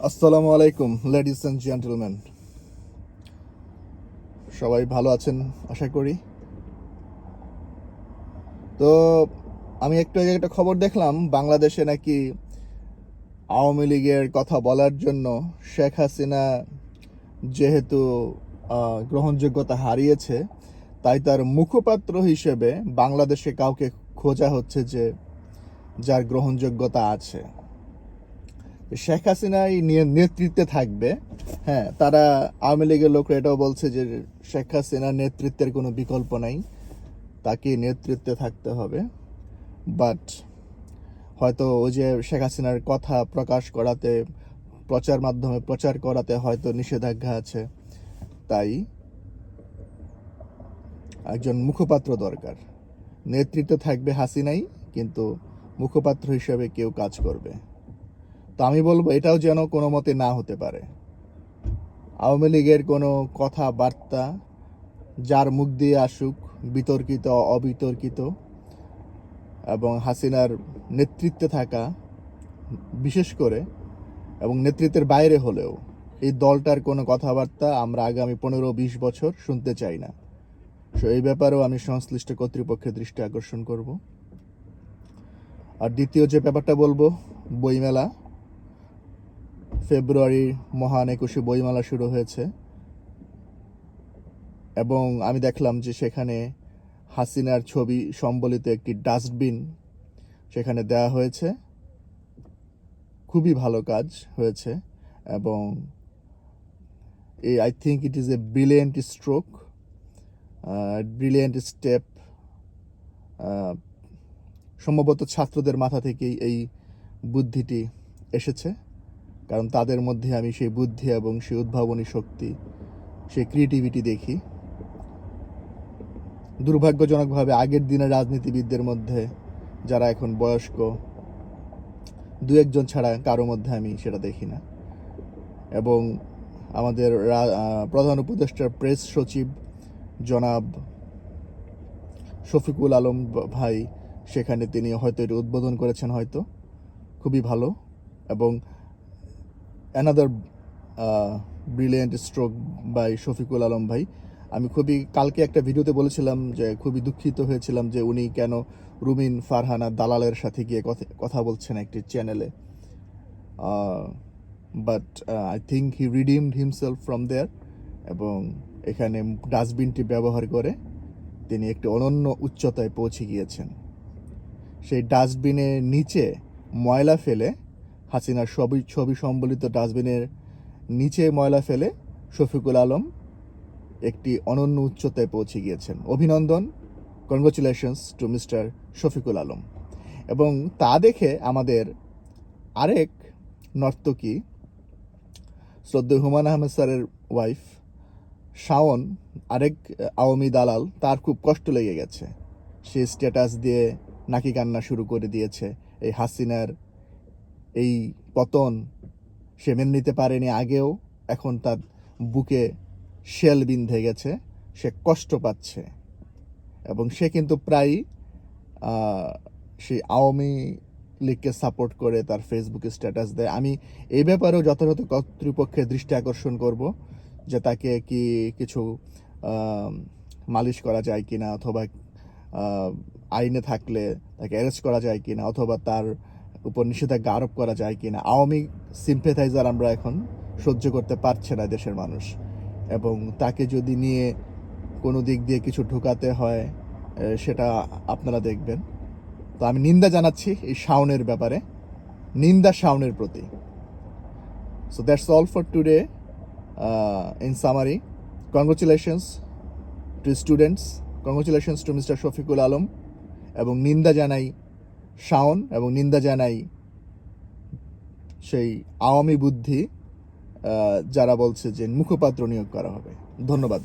আসসালামু আলাইকুম ladies and gentleman সবাই ভালো আছেন, আশা করি? তো, আমি একটু আগে একটা খবর দেখলাম, বাংলাদেশে নাকি আওয়ামী লীগের কথা বলার জন্য শেখ হাসিনা যেহেতু গ্রহণযোগ্যতা হারিয়েছে, তাই তার মুখপাত্র হিসেবে বাংলাদেশে কাউকে খোঁজা হচ্ছে যে, যার গ্রহণযোগ্যতা আছে। শেখ হাসিনাই নেতৃত্বে থাকবে। হ্যাঁ তারা আওয়ামী লীগের লোকরা এটাও বলছে যে শেখ হাসিনার নেতৃত্বের কোনো বিকল্প নাই। তাকে নেতৃত্বে থাকতে হবে। বাট হয়তো ওই যে শেখ হাসিনার কথা প্রকাশ করাতে, প্রচার মাধ্যমে প্রচার করাতে হয়তো নিষেধাজ্ঞা আছে। তাই একজন মুখপাত্র দরকার। নেতৃত্বে থাকবে হাসিনাই, কিন্তু মুখপাত্র হিসেবে কেউ কাজ করবে। তো আমি বলব এটাও যেন কোনো মতে না হতে পারে। আওয়ামী লীগের কোনো কথাবার্তা যার মুখ দিয়ে আসুক, বিতর্কিত, অবিতর্কিত, এবং হাসিনার নেতৃত্বে থাকা, বিশেষ করে, এবং নেতৃত্বের বাইরে হলেও এই দলটার কোনো কথাবার্তা আমরা আগামী পনেরো বিশ বছর শুনতে চাই না। সো এই ব্যাপারেও আমি সংশ্লিষ্ট কর্তৃপক্ষের দৃষ্টি আকর্ষণ করব। আর দ্বিতীয় যে ব্যাপারটা বলব, বইমেলা ফেব্রুয়ারির মহান একুশে বইমেলা শুরু হয়েছে। এবং আমি দেখলাম যে সেখানে হাসিনার ছবি সম্বলিত একটি ডাস্টবিন সেখানে দেওয়া হয়েছে। খুবই ভালো কাজ হয়েছে এবং এই I think it is a brilliant stroke brilliant step সম্ভবত ছাত্রদের মাথা থেকেই এই বুদ্ধিটি এসেছে। কারণ তাদের মধ্যে আমি সেই বুদ্ধি এবং সেই উদ্ভাবনী শক্তি, সেই ক্রিয়েটিভিটি দেখি। দুর্ভাগ্যজনকভাবে আগের দিনের রাজনীতিবিদদের মধ্যে যারা এখন বয়স্ক, দু একজন ছাড়া কারও মধ্যে আমি সেটা দেখি না। এবং আমাদের প্রধান উপদেষ্টার প্রেস সচিব জনাব শফিকুল আলম ভাই, সেখানে তিনি হয়তো এটি উদ্বোধন করেছেন হয়তো। খুবই ভালো। এবং another brilliant stroke by Shafiqul Alam ভাই। আমি খুবই, কালকে একটা ভিডিওতে বলেছিলাম যে খুবই দুঃখিত হয়েছিলাম যে উনি কেন রুমিন, ফারহানা, দালালের সাথে গিয়ে কথা বলছেন একটি চ্যানেলে but I think he redeemed himself from there এবং এখানে ডাস্টবিনটি ব্যবহার করে তিনি একটি অনন্য উচ্চতায় পৌঁছে গিয়েছেন। সেই ডাস্টবিনের নিচে ময়লা ফেলে হাসিনার ছবি ছবি সম্বলিত ডাস্টবিনের নিচে ময়লা ফেলে শফিকুল আলম একটি অনন্য উচ্চতায় পৌঁছে গিয়েছেন। অভিনন্দন। Congratulations to mister Shafiqul Alam. এবং তা দেখে আমাদের আরেক নর্তকী শ্রদ্ধেয় হুমায়ুন আহমেদ স্যারের ওয়াইফ শাওন, আরেক আওয়ামী দালাল, তার খুব কষ্ট লেগে গেছে। সে স্ট্যাটাস দিয়ে নাকি কান্না শুরু করে দিয়েছে এই হাসিনার এই পতন সে মেনে নিতে পারেনি আগেও, এখন তার বুকে শেল বিন্ধে গেছে, সে কষ্ট পাচ্ছে। এবং সে কিন্তু প্রায়ই সেই আওয়ামী লীগকে সাপোর্ট করে তার ফেসবুকে স্ট্যাটাস দেয়। আমি এই ব্যাপারেও যথাযথ কর্তৃপক্ষের দৃষ্টি আকর্ষণ করব যে তাকে কি কিছু মালিশ করা যায় কিনা অথবা আইনে থাকলে তাকে অ্যারেস্ট করা যায় কিনা অথবা তার উপর নিষেধাজ্ঞা আরোপ করা যায় কিনা? আওয়ামী সিম্পেথাইজার আমরা এখন সহ্য করতে পারছে না দেশের মানুষ। এবং তাকে যদি নিয়ে কোনো দিক দিয়ে কিছু ঢুকাতে হয় সেটা আপনারা দেখবেন। তো আমি নিন্দা জানাচ্ছি এই শাওনের ব্যাপারে। নিন্দা শাওনের প্রতি। So that's all for today in summary congratulations to students congratulations to mister Shafiqul Alam এবং নিন্দা জানাই শাওন এবং নিন্দা জানাই সেই আওয়ামী বুদ্ধি যারা বলছে যে মুখপাত্র নিয়োগ করা হবে। ধন্যবাদ।